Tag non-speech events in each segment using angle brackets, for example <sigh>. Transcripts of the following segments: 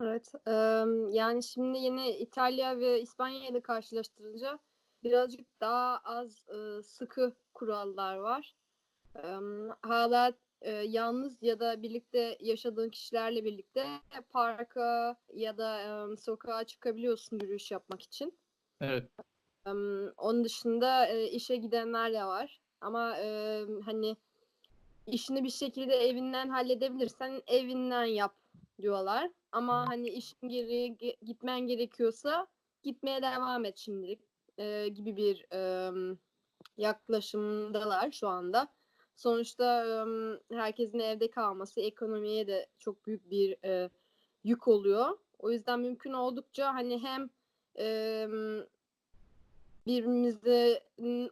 Evet. emm, yani şimdi yine İtalya ve İspanya ile karşılaştırınca birazcık daha az, ııı, sıkı kurallar var. Emm, hâlâ, eee, yalnız ya da birlikte yaşadığın kişilerle birlikte parka ya da, emm, sokağa çıkabiliyorsun yürüyüş yapmak için. Evet. Emm, onun dışında, eee, işe gidenler de var ama, emm, hani, işini bir şekilde evinden halledebilirsen evinden yap diyorlar ama, hani, işin gereği ge gitmen gerekiyorsa gitmeye devam et şimdilik, eee, gibi bir, emm, yaklaşımdalar şu anda. Sonuçta, emm, herkesin evde kalması ekonomiye de çok büyük bir, eee, yük oluyor. O yüzden mümkün oldukça, hani, hem, emm, birbirimizi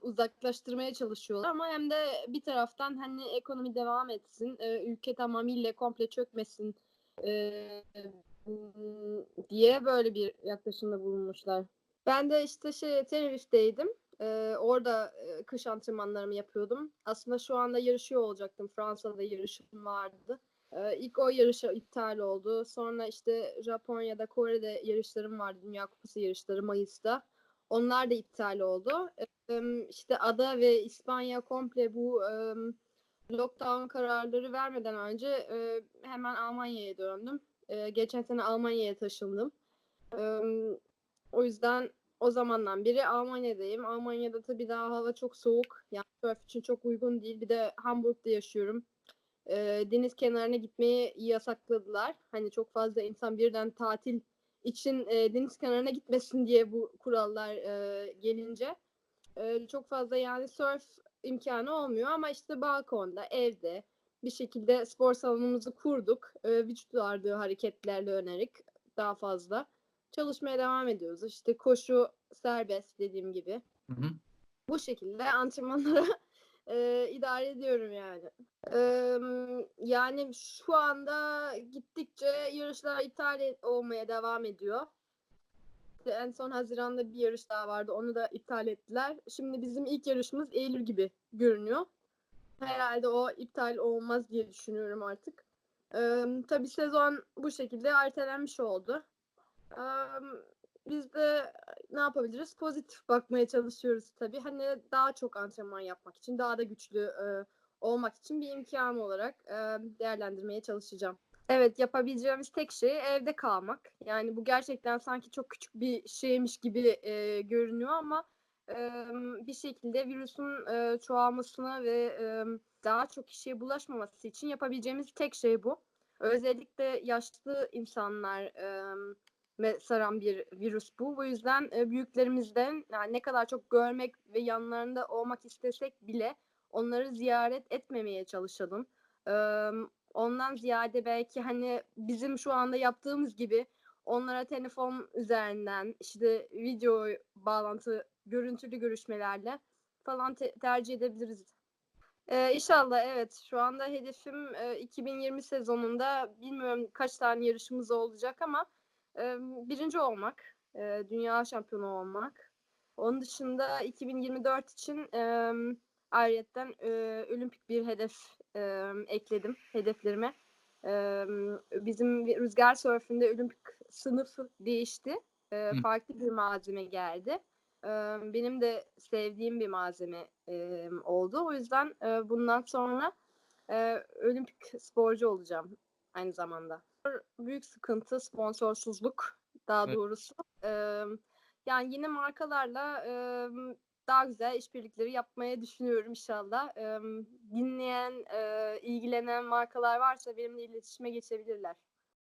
uzaklaştırmaya çalışıyorlar ama hem de bir taraftan, hani, ekonomi devam etsin, eee, ülke tamamıyla komple çökmesin, ımm, diye böyle bir yaklaşımda bulunmuşlar. Ben de, işte, şey, Tenerife'deydim. Eee, orada, eee, kış antrenmanlarımı yapıyordum. Aslında şu anda yarışıyor olacaktım. Fransa'da yarışım vardı. Eee, ilk o yarış iptal oldu. Sonra, işte, Japonya'da, Kore'de yarışlarım vardı. Dünya Kupası yarışları mayısta. Onlar da iptal oldu. Emm, işte, ada ve İspanya komple bu, emm, lockdown kararları vermeden önce, eee, hemen Almanya'ya döndüm. Eee, geçen sene Almanya'ya taşındım. Emm, o yüzden o zamandan beri Almanya'dayım. Almanya'da tabii daha hava çok soğuk. Yani sörf için çok uygun değil. Bir de Hamburg'da yaşıyorum. Eee, deniz kenarına gitmeyi yasakladılar. Hani, çok fazla insan birden tatil için, eee, deniz kenarına gitmesin diye bu kurallar, eee, gelince, eee, çok fazla, yani, sörf imkânı olmuyor ama, işte, balkonda, evde bir şekilde spor salonumuzu kurduk. Eee, vücut ağırlığı hareketlerle önerek daha fazla çalışmaya devam ediyoruz. İşte, koşu serbest dediğim gibi. Hı hı. Bu şekilde antrenmanları, <laughs> eee, idare ediyorum yani. Emm, yani, şu anda gittikçe yarışlar iptal e olmaya devam ediyor. En son haziranda bir yarış daha vardı. Onu da iptal ettiler. Şimdi bizim ilk yarışımız eylül gibi görünüyor. Herhâlde o iptal olmaz diye düşünüyorum artık. Emm, tabii sezon bu şekilde ertelenmiş oldu. Emm, biz de ne yapabiliriz? Pozitif bakmaya çalışıyoruz tabii. Hani, daha çok antrenman yapmak için, daha da güçlü, eee, olmak için bir imkân olarak, emm, değerlendirmeye çalışacağım. Evet, yapabileceğimiz tek şey evde kalmak. Yani, bu gerçekten sanki çok küçük bir şeymiş gibi, eee, görünüyor ama, emm, bir şekilde virüsün, eee, çoğalmasına ve, emm, daha çok kişiye bulaşmaması için yapabileceğimiz tek şey bu. Özellikle yaşlı insanlar, me saran bir virüs bu. Bu yüzden, eee, büyüklerimizden, yani, ne kadar çok görmek ve yanlarında olmak istesek bile onları ziyaret etmemeye çalışalım. Emm, ondan ziyade belki, hani, bizim şu anda yaptığımız gibi onlara telefon üzerinden, işte, video bağlantı, görüntülü görüşmelerle falan te tercih edebiliriz. Eee, inşallah evet. Şu anda hedefim, eee, 2020 sezonunda bilmiyorum kaç tane yarışımız olacak ama, emm, 1'inci olmak, eee, dünya şampiyonu olmak. Onun dışında 2024 için, emm, ayrıyeten, eee, olimpik bir hedef, emm, ekledim hedeflerime. Emm, bizim rüzgâr sörfündə olimpik sınıfı değişti. Hı. farklı bir malzeme geldi. Emm, benim de sevdiğim bir malzeme, emm, oldu. O yüzden, eee, bundan sonra, eee, olimpik sporcu olacağım aynı zamanda. Büyük sıkıntı sponsorsuzluk daha Evet. doğrusu. Emm, yani, yine markalarla, emm, daha güzel işbirlikleri yapmayı düşünüyorum inşallah. Dinleyen, ilgilenen markalar varsa benimle iletişime geçebilirler.